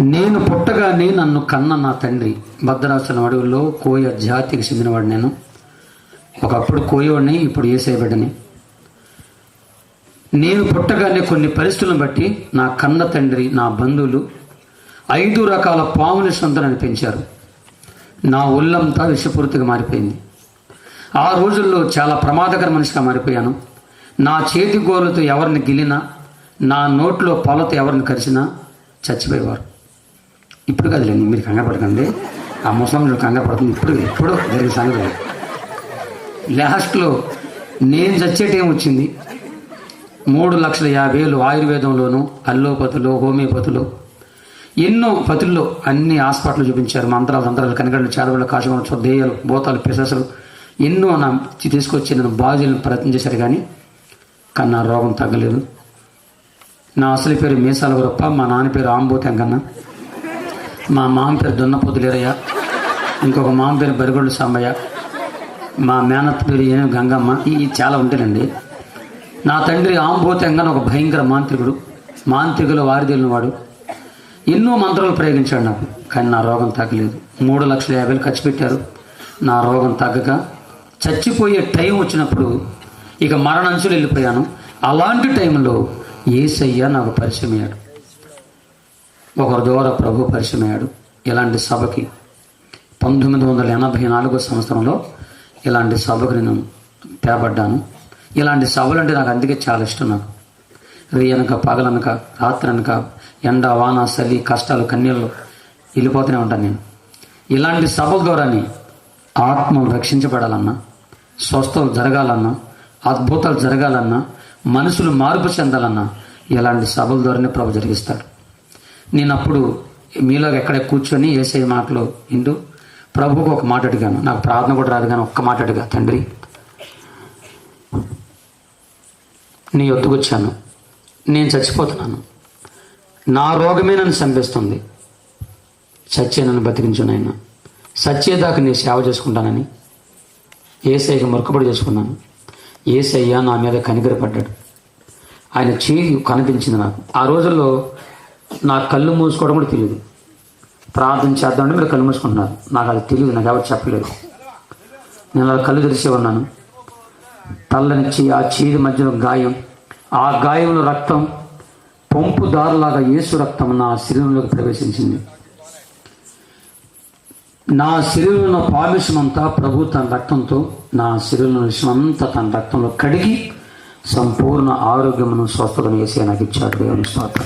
నేను పుట్టగానే నన్ను కన్న నా తండ్రి భద్రాచలం అడవుల్లో కోయ జాతికి చెందినవాడు నేను. ఒకప్పుడు కోయవాడిని ఇప్పుడు ఏసేబిడ్డని నేను పుట్టగానే కొన్ని పరిస్థితులను బట్టి నా కన్న తండ్రి నా బంధువులు ఐదు రకాల పాముల సొంతనని పెంచారు. నా ఒళ్ళంతా విషపూర్తిగా మారిపోయింది. ఆ రోజుల్లో చాలా ప్రమాదకర మనిషిగా మారిపోయాను. నా చేతి గోరుతో ఎవరిని గిలినా నా నోట్లో పొలతో ఎవరిని కరిచినా చచ్చిపోయేవారు. ఇప్పుడు కదలేండి మీరు కంగారు పడకండి. ఆ ముసలి కంగారు పడుతుంది ఇప్పుడు ఇప్పుడు జరిగిన సంగతి లాస్ట్లో నేను చచ్చే టైం వచ్చింది? మూడు లక్షల యాభై వేలు ఆయుర్వేదంలోను అల్లోపతులు హోమియోపతులు ఎన్నో పతుల్లో అన్ని హాస్పిటల్ చూపించారు. మంత్రాలు తంత్రాలు కనగడలు చేరవలు కాశమలు దేయాలు భూతాలు పిససలు ఎన్నో నా తీసుకొచ్చి నన్ను బాధ్యులను ప్రయత్నం చేశారు కానీ కానీ నా రోగం తగ్గలేదు. నా అసలు పేరు మీసాల గురప్ప మా నాన్న పేరు ఆంబోతి కన్నా మా మామ పేరు దున్నపోతులేరయ్య. ఇంకొక మామ పేరు బరిగొడ్డు సాంబయ్య. మా మేనత్ పేరు ఏమో గంగమ్మ. ఇవి చాలా ఉంటానండి. నా తండ్రి ఆంబోతి ఒక భయంకర మాంత్రికుడు. మాంత్రికుల వారిదేలిన వాడు. ఎన్నో మంత్రాలు ప్రయోగించాడు నాకు. కానీ నా రోగం తగ్గలేదు. మూడు లక్షల యాభై వేలు ఖర్చు పెట్టారు. నా రోగం తగ్గక చచ్చిపోయే టైం వచ్చినప్పుడు ఇక మరణంచులు వెళ్ళిపోయాను. అలాంటి టైంలో ఏసయ్య నాకు పరిచయం అయ్యాడు. ఒకరి ద్వారా ప్రభు పరిచయమయ్యాడు. ఇలాంటి సభకి పంతొమ్మిది వందల ఎనభై నాలుగో సంవత్సరంలో ఇలాంటి సభకు నేను తేబడ్డాను ఇలాంటి సభలు అంటే నాకు అందుకే చాలా ఇష్టం నాకు. రియనక పగలనక రాత్రి ఎండ వాన చలి కష్టాలు కన్నీళ్ళు వెళ్ళిపోతూనే ఉంటాను నేను. ఇలాంటి సభల ద్వారానే ఆత్మ రక్షించబడాలన్నా స్వస్థలు జరగాలన్నా అద్భుతాలు జరగాలన్నా మనుషులు మార్పు చెందాలన్నా ఇలాంటి సభల ద్వారానే ప్రభు జరిగిస్తాడు. నేను అప్పుడు మీలో ఎక్కడ కూర్చొని ఏసై మాటలు వింటూ ప్రభువుకు ఒక మాట అడిగాను. నాకు ప్రార్థన కూడా రాదు కానీ ఒక్క మాట అడిగా. తండ్రి నీ ఒత్తుకొచ్చాను నేను చచ్చిపోతున్నాను. నా రోగమే నన్ను చంపేస్తుంది. చచ్చే నన్ను బతికించు నాయన. సచ్చేదాకా నీ సేవ చేసుకుంటానని ఏసైకి మొరకబడి చేసుకున్నాను. ఏసయ్య నా మీద కనికరపడ్డాడు. ఆయన చేయి కనిపించింది నాకు. ఆ రోజుల్లో నా కళ్ళు మూసుకోవడం కూడా తెలియదు. ప్రార్థన చేద్దామంటే మీరు కళ్ళు మూసుకుంటున్నారు. నాకు అది తెలియదు నాకు ఎవరు చెప్పలేదు. నేను అలా కళ్ళు తెరిచి ఉన్నాను. తల్లనిచ్చి ఆ చేతి మధ్యలో గాయం. ఆ గాయంలో రక్తం పంపు దారులాగా యేసు రక్తం నా శరీరంలోకి ప్రవేశించింది. నా శరీరంలో పామిషమంతా ప్రభు తన రక్తంతో నా శరీరంలో విషమంతా తన రక్తంలో కడిగి సంపూర్ణ ఆరోగ్యమును స్వస్థతను వేసి నాకు ఇచ్చాడు. దేవుని స్తోత్రం.